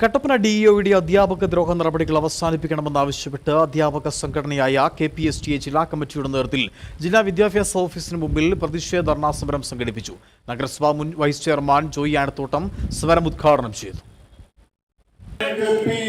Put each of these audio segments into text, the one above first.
Kattappana D ഒയുടെ അധ്യാപക ദ്രോഹ നടപടികൾ അവസാനിപ്പിക്കണമെന്നാവശ്യപ്പെട്ട് അധ്യാപക സംഘടനയായ K P S T A ജില്ലാ കമ്മിറ്റിയുടെ നേതൃത്വത്തിൽ ജില്ലാ വിദ്യാഭ്യാസ ഓഫീസിന് മുമ്പിൽ പ്രതിഷേധ ധർണാ സമരം സംഘടിപ്പിച്ചു. നഗരസഭാ മുൻ വൈസ് ചെയർമാൻ ജോയി ആനത്തോട്ടം സമരം ഉദ്ഘാടനം ചെയ്തു. ഞങ്ങളുടെ പ്രിയ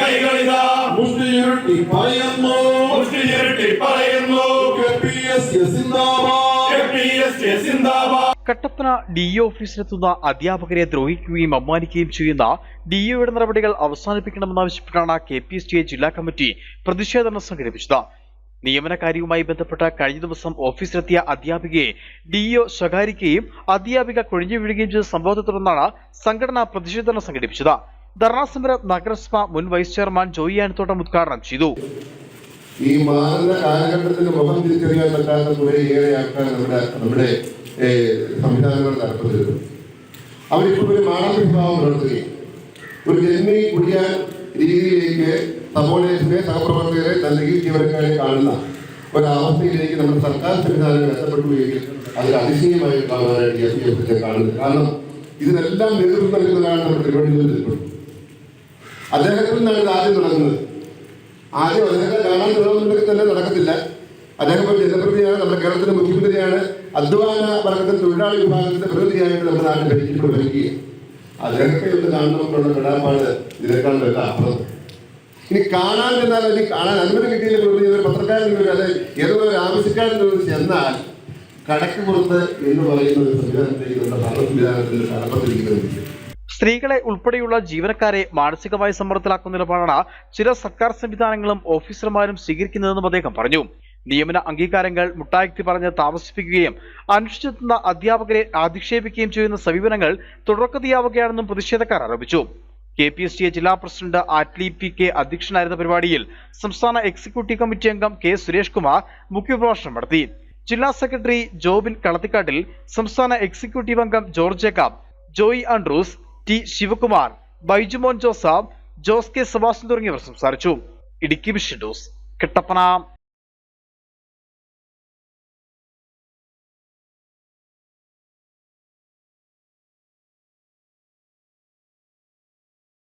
കൈകളിതാ. മുഷ്ടി ഉരുട്ടി പറയുന്നു. മുഷ്ടി ഉരുട്ടി പറയുന്നു. സിന്ദാബാദ്. സിന്ദാബാദ്. കട്ടപ്പന ഡിഇഒ ഓഫീസിലെത്തുന്ന അധ്യാപകരെ ദ്രോഹിക്കുകയും അപമാനിക്കുകയും ചെയ്യുന്ന ഡി ഒയുടെ നടപടികൾ അവസാനിപ്പിക്കണമെന്നാവശ്യപ്പെട്ടാണ് K P S T A ജില്ലാ കമ്മിറ്റി പ്രതിഷേധം സംഘടിപ്പിച്ചത്. നിയമനകാര്യവുമായി ബന്ധപ്പെട്ട കഴിഞ്ഞ ദിവസം ഓഫീസിലെത്തിയ അധ്യാപികയെ ഡി ഒ ശകാരിക്കുകയും അധ്യാപിക കൊഴിഞ്ഞു വീഴുകയും ചെയ്ത സംഭവത്തെ തുടർന്നാണ് സംഘടന പ്രതിഷേധം സംഘടിപ്പിച്ചത്. ധർണാ സമരം നഗരസഭ മുൻ വൈസ് ചെയർമാൻ ജോയി ആനത്തോട്ടം ഉദ്ഘാടനം ചെയ്തു. ഈ മാറുന്ന കാലഘട്ടത്തിന് മുഖം തിരിച്ചറിയാൻ പറ്റാത്ത കുറേയേറെയാക്കാൻ നമ്മുടെ നമ്മുടെ ഏഹ്, സംവിധാനങ്ങൾ നടത്തുന്നത് അവരിപ്പോൾ ഒരു മാനവിഭാവം നടത്തുകയും ഒരു ജന്മി കുടിയാൻ രീതിയിലേക്ക് സബോർഡിനേഷനെ സഹപ്രവർത്തകരെ നൽകി ജീവനക്കാരെ കാണുന്ന ഒരവസ്ഥയിലേക്ക് നമ്മുടെ സർക്കാർ സംവിധാനങ്ങൾ എത്തപ്പെട്ടുവെങ്കിൽ അതിൽ അതിശയമായി കാണാനായിട്ട് കാണുന്നത്. കാരണം ഇതിനെല്ലാം നേതൃത്വം നൽകുന്നതാണ് നമ്മുടെ നിൽക്കുന്നത്. അദ്ദേഹത്തിൽ നിന്നാണ് ഇത് ആദ്യം തുടങ്ങുന്നത്. ആദ്യം അദ്ദേഹത്തെ കാണാൻ തുടങ്ങുന്നുണ്ടെങ്കിൽ തന്നെ നടക്കത്തില്ല. അദ്ദേഹം ഒരു ജനപ്രതിനിധിയാണ് നമ്മുടെ കേരളത്തിന്റെ മുഖ്യമന്ത്രിയാണ്. അധ്വാന വർഗത്തിൽ തൊഴിലാളി വിഭാഗത്തിന്റെ പ്രതിനിധിയായിട്ട് നമ്മുടെ നാട്ടിൽ ഭരിച്ചിട്ട് ഭരിക്കുക അദ്ദേഹത്തെ ഒന്ന് കാണണമെന്നുള്ള വിടാപ്പാട് ഇതിനേക്കാൾ വല്ല അപ്പുറം. ഇനി കാണാൻ ചെന്നാൽ അല്ലെങ്കിൽ കാണാൻ അനുമതി ഒരു പത്രക്കാരൻ അല്ലെ ഏതോ ഒരു ആവശ്യക്കാരൻ ചെന്നാൽ കടക്ക് പുറത്ത് എന്ന് പറയുന്ന ഒരു സംവിധാനത്തിലേക്ക് നമ്മുടെ ഭരണ സംവിധാനത്തിൽ കടപ്പത്തിരിക്കുന്നത് സ്ത്രീകളെ ഉൾപ്പെടെയുള്ള ജീവനക്കാരെ മാനസികമായി സമ്മർദ്ദത്തിലാക്കുന്ന നിലപാടാണ് ചില സർക്കാർ സംവിധാനങ്ങളും ഓഫീസർമാരും സ്വീകരിക്കുന്നതെന്നും അദ്ദേഹം പറഞ്ഞു. നിയമന അംഗീകാരങ്ങൾ മുട്ടായുക്തി പറഞ്ഞ് താമസിപ്പിക്കുകയും അനുഷ്ഠിച്ചെത്തുന്ന അധ്യാപകരെ അധിക്ഷേപിക്കുകയും ചെയ്യുന്ന സമീപനങ്ങൾ തുടർക്കതിയാവുകയാണെന്നും പ്രതിഷേധക്കാർ ആരോപിച്ചു. കെ പി എസ് ടി ജില്ലാ പ്രസിഡന്റ് ആറ്റ്ലി പി കെ അധ്യക്ഷനായിരുന്ന പരിപാടിയിൽ സംസ്ഥാന എക്സിക്യൂട്ടീവ് കമ്മിറ്റി അംഗം കെ സുരേഷ് കുമാർ മുഖ്യപ്രഭാഷണം നടത്തി. ജില്ലാ സെക്രട്ടറി ജോബിൻ കളത്തിക്കാട്ടിൽ സംസ്ഥാന എക്സിക്യൂട്ടീവ് അംഗം George Jacob Joy Andrews T Sivakumar Baijumon Joseph Jose K Sebastian തുടങ്ങിയവർ സംസാരിച്ചു. Idukki vision news Kattappana.